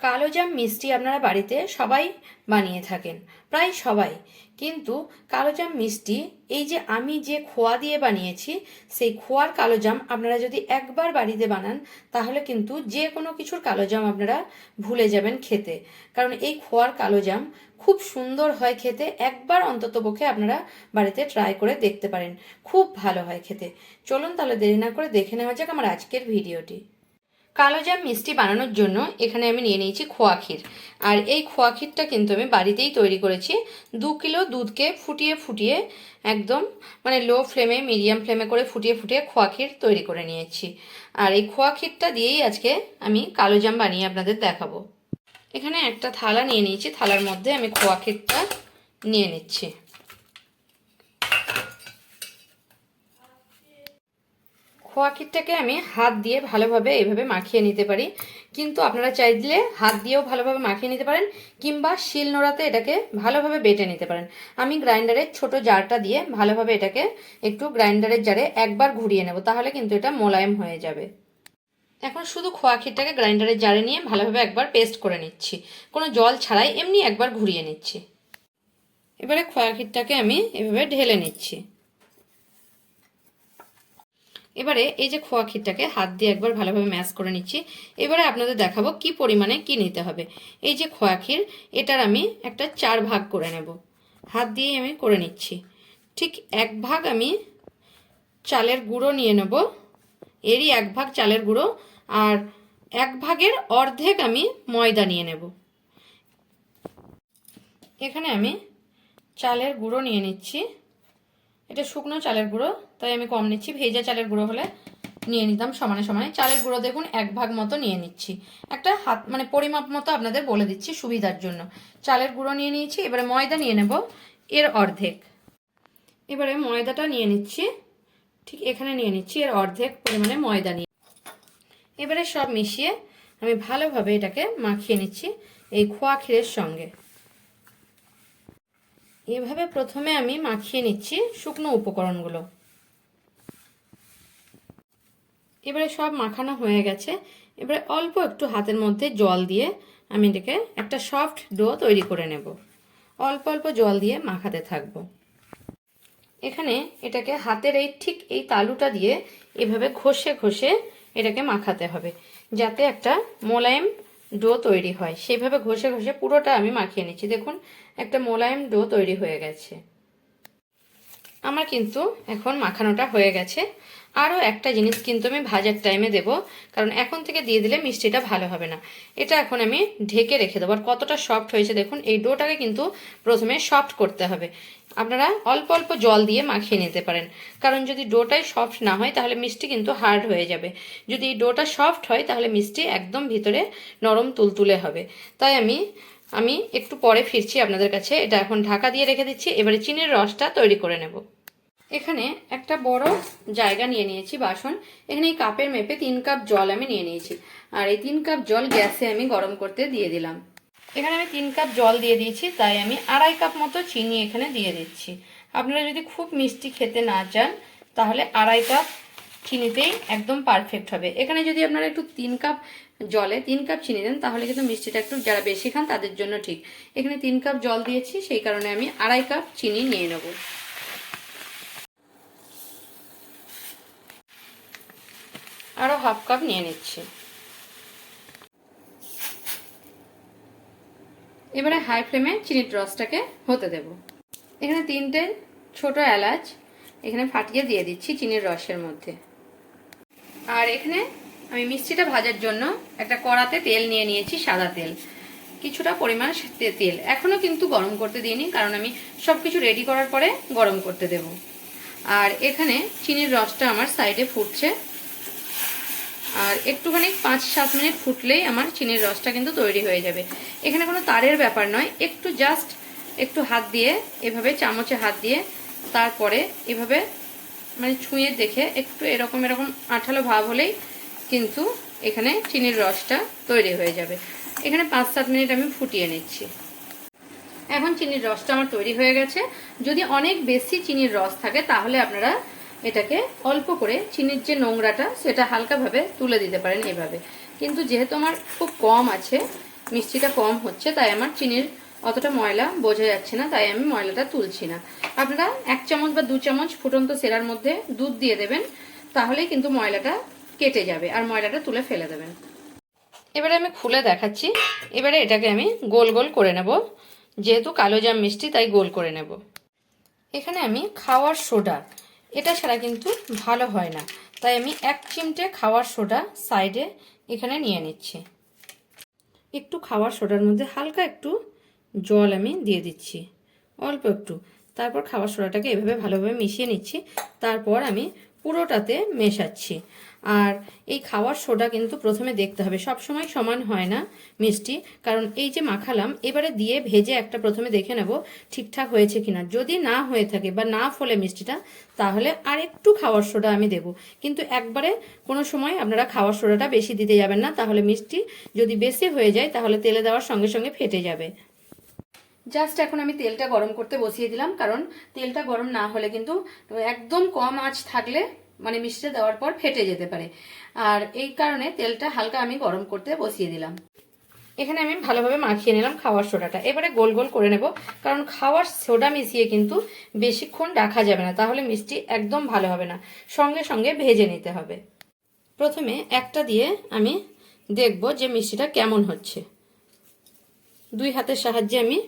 কালোজাম মিষ্টি আপনারা বাড়িতে সবাই বানিয়ে থাকেন, প্রায় সবাই। কিন্তু কালোজাম মিষ্টি, এই যে আমি যে খোয়া দিয়ে বানিয়েছি, সেই খোয়ার কালোজাম আপনারা যদি একবার বাড়িতে বানান, তাহলে কিন্তু যে কোনো কিছুর কালোজাম আপনারা ভুলে যাবেন খেতে। কারণ এই খোয়ার কালোজাম খুব সুন্দর হয় খেতে, একবার অন্তত পক্ষে আপনারা বাড়িতে ট্রাই করে দেখতে পারেন। খুব ভালো হয় খেতে। চলুন তাহলে দেরি না করে দেখে নেওয়া যাক আমার আজকের ভিডিওটি। কালোজাম মিষ্টি বানানোর জন্য এখানে আমি নিয়ে নিয়েছি খোয়া ক্ষীর। আর এই খোয়া ক্ষীরটা কিন্তু আমি বাড়িতেই তৈরি করেছি। দু কিলো দুধকে ফুটিয়ে ফুটিয়ে একদম মানে লো ফ্লেমে, মিডিয়াম ফ্লেমে করে ফুটিয়ে ফুটিয়ে খোয়া ক্ষীর তৈরি করে নিয়েছি। আর এই খোয়া ক্ষীরটা দিয়েই আজকে আমি কালোজাম বানিয়ে আপনাদের দেখাবো। এখানে একটা থালা নিয়ে নিয়েছি। থালার মধ্যে আমি খোয়া ক্ষীরটা নিয়ে নিচ্ছি। খোয়া ক্ষীরটাকে আমি হাত দিয়ে ভালোভাবে এইভাবে মাখিয়ে নিতে পারি। কিন্তু আপনারা চাইলে হাত দিয়েও ভালোভাবে মাখিয়ে নিতে পারেন কিংবা শিল নোড়াতে এটাকে ভালোভাবে বেটে নিতে পারেন। আমি গ্রাইন্ডারের ছোট জারটা দিয়ে ভালোভাবে এটাকে একটু গ্রাইন্ডারের জারে একবার ঘুরিয়ে নেব, তাহলে কিন্তু এটা মোলায়েম হয়ে যাবে। এখন শুধু খোয়া ক্ষীরটাকে গ্রাইন্ডারের জারে নিয়ে ভালোভাবে একবার পেস্ট করে নিচ্ছি। কোনো জল ছাড়াই এমনি একবার ঘুরিয়ে নিচ্ছি। এবারে খোয়া ক্ষীরটাকে আমি এভাবে ঢেলে নিচ্ছি। এবারে এই যে খোয়া ক্ষীরটাকে হাত দিয়ে একবার ভালোভাবে ম্যাশ করে নিচ্ছি। এবারে আপনাদের দেখাবো কি পরিমাণে কি নিতে হবে। এই যে খোয়া ক্ষীর, এটার আমি একটা চার ভাগ করে নেব। হাত দিয়েই আমি করে নিচ্ছি। ঠিক এক ভাগ আমি চালের গুঁড়ো নিয়ে নেব। এরই এক ভাগ চালের গুঁড়ো আর এক ভাগের অর্ধেক আমি ময়দা নিয়ে নেব। এখানে আমি চালের গুঁড়ো নিয়ে নিচ্ছি। এটা শুকনো চালের গুঁড়ো, তাই আমি কম নিচ্ছি। ভেজা চালের গুঁড়ো হলে নিয়ে নিতাম সমানে সমানে। চালের গুঁড়ো দেখুন, এক ভাগ মতো নিয়ে নিচ্ছি। একটা হাত মানে পরিমাপ মতো আপনাদের বলে দিচ্ছি সুবিধার জন্য। চালের গুঁড়ো নিয়ে নিয়েছি, এবারে ময়দা নিয়ে নেব এর অর্ধেক। এবারে ময়দাটা নিয়ে নিচ্ছি, ঠিক এখানে নিয়ে নিচ্ছি এর অর্ধেক পরিমাণে ময়দা নিয়ে। এবারে সব মিশিয়ে আমি ভালোভাবে এটাকে মাখিয়ে নিচ্ছি এই খোয়া ক্ষীরের সঙ্গে। এভাবে প্রথমে আমি মাখিয়ে নিচ্ছি শুকনো উপকরণগুলো। এবারে সব মাখানো হয়ে গেছে। এবারে অল্প একটু হাতের মধ্যে জল দিয়ে আমি এটাকে একটা সফট ডো তৈরি করে নেব। অল্প অল্প জল দিয়ে মাখাতে থাকব। এখানে এটাকে হাতের এই ঠিক এই তালুটা দিয়ে এভাবে ঘষে ঘষে এটাকে মাখাতে হবে। যাতে একটা মোলায়েম ডো তৈরি হয়। সেইভাবে ঘষে ঘষে পুরোটা আমি মাখিয়ে নিচ্ছি। দেখুন, একটা মোলায়েম ডো তৈরি হয়ে গেছে। আমার কিন্তু এখন মাখানোটা হয়ে গেছে। আরও একটা জিনিস কিন্তু আমি ভাজার টাইমে দেব, কারণ এখন থেকে দিয়ে দিলে মিষ্টিটা ভালো হবে না। এটা এখন আমি ঢেকে রেখে দেবো, আর কতটা সফট হয়েছে দেখুন, এই ডোটাকে কিন্তু প্রথমে সফট করতে হবে। আপনারা অল্প অল্প জল দিয়ে মাখিয়ে নিতে পারেন, কারণ যদি ডোটাই সফট না হয়, তাহলে মিষ্টি কিন্তু হার্ড হয়ে যাবে। যদি এই ডোটা সফট হয়, তাহলে মিষ্টি একদম ভিতরে নরম তুলতুলে হবে। তাই আমি আমি একটু পরে ফিরছি আপনাদের কাছে, এটা এখন ঢাকা দিয়ে রেখে দিচ্ছি, এবারে চিনির রসটা তৈরি করে নেব। এখানে একটা বড় জায়গা নিয়ে নিয়েছি বাসন। এখানে এই কাপের মেপে তিন কাপ জল আমি নিয়ে নিয়েছি। আর এই তিন কাপ জল গ্যাসে আমি গরম করতে দিয়ে দিলাম। এখানে আমি তিন কাপ জল দিয়ে দিয়েছি, তাই আমি আড়াই কাপ মতো চিনি এখানে দিয়ে দিচ্ছি। আপনারা যদি খুব মিষ্টি খেতে না চান, তাহলে আড়াই কাপ চিনিতেই একদম পারফেক্ট হবে। এখানে যদি আপনারা একটু তিন কাপ জলে তিন কাপ চিনি দেন, তাহলে কিন্তু মিষ্টিটা একটু যারা বেশি খান তাদের জন্য ঠিক। এখানে তিন কাপ জল দিয়েছি, সেই কারণে আমি আড়াই কাপ চিনি নিয়ে নেব। আরও হাফ কাপ নিয়ে নিচ্ছি। এবারে হাই ফ্লেমে চিনির রসটাকে হতে দেব। এখানে তিনটে ছোট এলাচ এখানে ফাটিয়ে দিয়ে দিচ্ছি চিনির রসের মধ্যে। আর এখানে আমি মিষ্টিটা ভাজার জন্য একটা কড়াতে তেল নিয়ে নিয়েছি সাদা তেল। কিছুটা পরিমাণ তেল। এখনও কিন্তু গরম করতে দিইনি, কারণ আমি সব কিছু রেডি করার পরে গরম করতে দেব। আর এখানে চিনির রসটা আমার সাইডে ফুটছে। আর একটুখানি পাঁচ, সাত মিনিট ফুটলেই আমার চিনির রসটা কিন্তু তৈরি হয়ে যাবে। এখানে কোনো তারের ব্যাপার নয়, একটু জাস্ট একটু হাত দিয়ে, এভাবে চামচে হাত দিয়ে তারপরে এভাবে মানে ছুঁয়ে দেখে একটু এরকম এরকম আঠালো ভাব হলেই কিন্তু এখানে চিনির রসটা তৈরি হয়ে যাবে। এখানে পাঁচ, সাত মিনিট আমি ফুটিয়ে নিচ্ছি। এখন চিনির রসটা আমার তৈরি হয়ে গেছে। যদি অনেক বেশি চিনির রস থাকে তাহলে আপনারা এটাকে অল্প করে চিনির যে নোংরাটা, সেটা হালকাভাবে তুলে দিতে পারেন এভাবে। কিন্তু যেহেতু আমার খুব কম আছে, মিষ্টিটা কম হচ্ছে, তাই আমার চিনির অতটা ময়লা বোঝা যাচ্ছে না, তাই আমি ময়লাটা তুলছি না। আপনারা এক চামচ বা দু চামচ ফুটন্ত সেরার মধ্যে দুধ দিয়ে দেবেন, তাহলেই কিন্তু ময়লাটা কেটে যাবে আর ময়লাটা তুলে ফেলে দেবেন। এবারে আমি খুলে দেখাচ্ছি। এবারে এটাকে আমি গোল গোল করে নেব। যেহেতু কালো জাম মিষ্টি, তাই গোল করে নেব। এখানে আমি খাওয়ার সোডা এটা ছাড়া কিন্তু ভালো হয় না। তাই আমি এক চিমটে খাওয়ার সোডা সাইডে এখানে নিয়ে নিচ্ছি। একটু খাওয়ার সোডার মধ্যে হালকা একটু জল আমি দিয়ে দিচ্ছি। অল্প একটু। তারপর খাওয়ার সোডাটাকে এভাবে ভালোভাবে মিশিয়ে নিচ্ছি। তারপর আমি পুরোটাতে মেশাচ্ছি। আর এই খাওয়ার সোডা কিন্তু প্রথমে দেখতে হবে। সব সময় সমান হয় না মিষ্টি। কারণ এই যে মাখালাম, এবারে দিয়ে ভেজে একটা প্রথমে দেখে নেব ঠিকঠাক হয়েছে কিনা। যদি না হয়ে থাকে বা না ফলে মিষ্টিটা, তাহলে আর একটু খাওয়ার সোডা আমি দেব। কিন্তু একবারে কোনো সময় আপনারা খাওয়ার সোডাটা বেশি দিতে যাবেন না, তাহলে মিষ্টি যদি বেশি হয়ে যায়, তাহলে তেলে দেওয়ার সঙ্গে সঙ্গে ফেটে যাবে। জাস্ট এখন আমি তেলটা গরম করতে বসিয়ে দিলাম, কারণ তেলটা গরম না হলে কিন্তু একদম কম আঁচ থাকলে মানে মিষ্টিটা দেওয়ার পর ফেটে যেতে পারে। আর এই কারণে তেলটা হালকা আমি গরম করতে বসিয়ে দিলাম। এখানে আমি ভালোভাবে মাখিয়ে নিলাম খাওয়ার সোডাটা। এবারে গোল গোল করে নেব, কারণ খাওয়ার সোডা মিশিয়ে কিন্তু বেশিক্ষণ রাখা যাবে না, তাহলে মিষ্টি একদম ভালো হবে না। সঙ্গে সঙ্গে ভেজে নিতে হবে। প্রথমে একটা দিয়ে আমি দেখব যে মিষ্টিটা কেমন হচ্ছে। দুই হাতের সাহায্যে আমি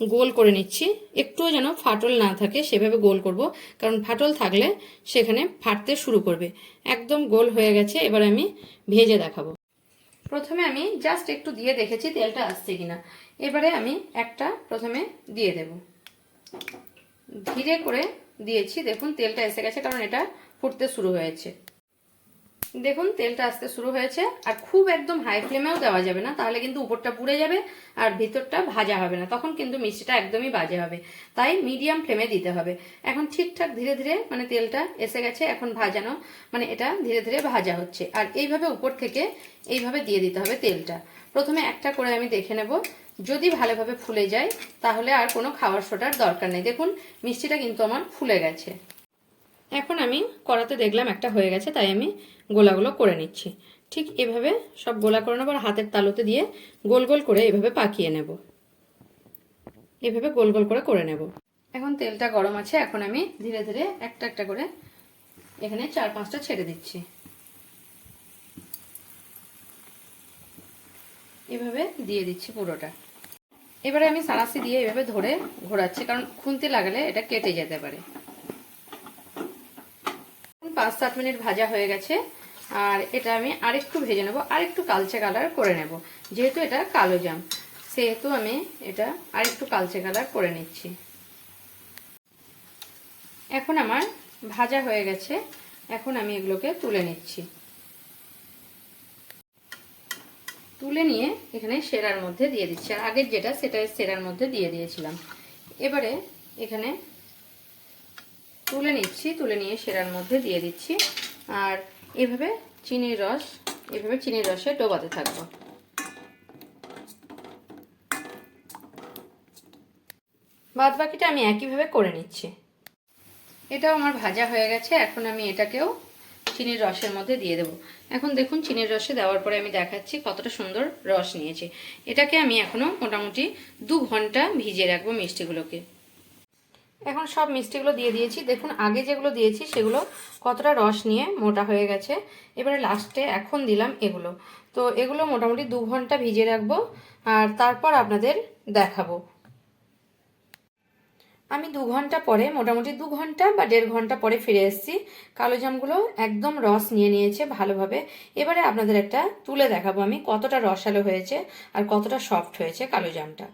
গোল করে নিচ্ছি। একটুও যেন ফাটল না থাকে, সেভাবে গোল করব। কারণ ফাটল থাকলে সেখানে ফাটতে শুরু করবে। একদম গোল হয়ে গেছে, এবার আমি ভেজে দেখাবো। প্রথমে আমি জাস্ট একটু দিয়ে দেখেছি তেলটা আসছে কিনা। এবারে আমি একটা প্রথমে দিয়ে দেব। ধীরে করে দিয়েছি, দেখুন তেলটা এসে গেছে, কারণ এটা ফুটতে শুরু হয়েছে। দেখুন, তেলটা আসতে শুরু হয়েছে। আর খুব একদম হাই ফ্লেমেও দেওয়া যাবে না, তাহলে কিন্তু উপরটা পুড়ে যাবে আর ভিতরটা ভাজা হবে না। তখন কিন্তু মিষ্টিটা একদমই বাজে হবে। তাই মিডিয়াম ফ্লেমে দিতে হবে। এখন ঠিকঠাক ধীরে ধীরে মানে তেলটা এসে গেছে, এখন ভাজানো। মানে এটা ধীরে ধীরে ভাজা হচ্ছে। আর এইভাবে উপর থেকে এইভাবে দিয়ে দিতে হবে তেলটা। প্রথমে একটা করে আমি দেখে নেব। যদি ভালোভাবে ফুলে যায়, তাহলে আর কোনো খাবার সোটার দরকার নেই। দেখুন, মিষ্টিটা কিন্তু আমার ফুলে গেছে। এখন আমি কড়াতে দেখলাম একটা হয়ে গেছে, তাই আমি গোলাগুলো করে নিচ্ছি। ঠিক এভাবে সব গোলা করে নেব আর হাতের তালুতে দিয়ে গোল গোল করে এভাবে পাকিয়ে নেব। এভাবে গোল গোল করে করে নেব। এখন তেলটা গরম আছে, এখন আমি ধীরে ধীরে একটা একটা করে এখানে চার পাঁচটা ছেড়ে দিচ্ছি। এভাবে দিয়ে দিচ্ছি পুরোটা। এবারে আমি সারাসি দিয়ে এভাবে ধরে ঘোরাচ্ছি, কারণ খুন্তি লাগালে এটা কেটে যেতে পারে। পাঁচ সাত মিনিট ভাজা হয়ে গেছে। আর এটা আমি আরেকটু ভেজে নেব, আরেকটু কালচে কালার করে নেব, যেহেতু এটা কালো জাম। সেহেতু আমি এটা আরেকটু কালচে কালার করে নিচ্ছি। এখন আমার ভাজা হয়ে গেছে, এখন আমি এগুলোকে তুলে নিচ্ছি। তুলে নিয়ে এখানে সেরার মধ্যে দিয়ে দিচ্ছি, আর আগের যেটা সেটা সেরার মধ্যে দিয়ে দিয়েছিলাম। এবারে এখানে তুলে নিচ্ছি, তুলে নিয়ে সেরার মধ্যে দিয়ে দিচ্ছি। আর এভাবে চিনির রস, এভাবে চিনির রসে ডোবাতে থাকব। বাদ বাকিটা আমি একইভাবে করে নিচ্ছি। এটাও আমার ভাজা হয়ে গেছে, এখন আমি এটাকেও চিনির রসের মধ্যে দিয়ে দেবো। এখন দেখুন, চিনির রসে দেওয়ার পরে আমি দেখাচ্ছি কতটা সুন্দর রস নিয়েছে। এটাকে আমি এখনও মোটামুটি দু ঘণ্টা ভিজিয়ে রাখব মিষ্টিগুলোকে। এখন সব মিষ্টিগুলো দিয়ে দিয়েছি। দেখুন, আগে যেগুলো দিয়েছি সেগুলো কতটা রস নিয়ে মোটা হয়ে গেছে। এবারে লাস্টে এখন দিলাম এগুলো। তো এগুলো মোটামুটি দু ঘণ্টা ভিজিয়ে রাখব আর তারপর আপনাদের দেখাবো। আমি দু ঘণ্টা পরে, মোটামুটি দু ঘণ্টা বা দেড় ঘণ্টা পরে ফিরে এসেছি। কালো জামগুলো একদম রস নিয়ে নিয়েছে ভালোভাবে। এবারে আপনাদের একটা তুলে দেখাবো আমি কতটা রসালো হয়েছে আর কতটা সফট হয়েছে কালো জামটা।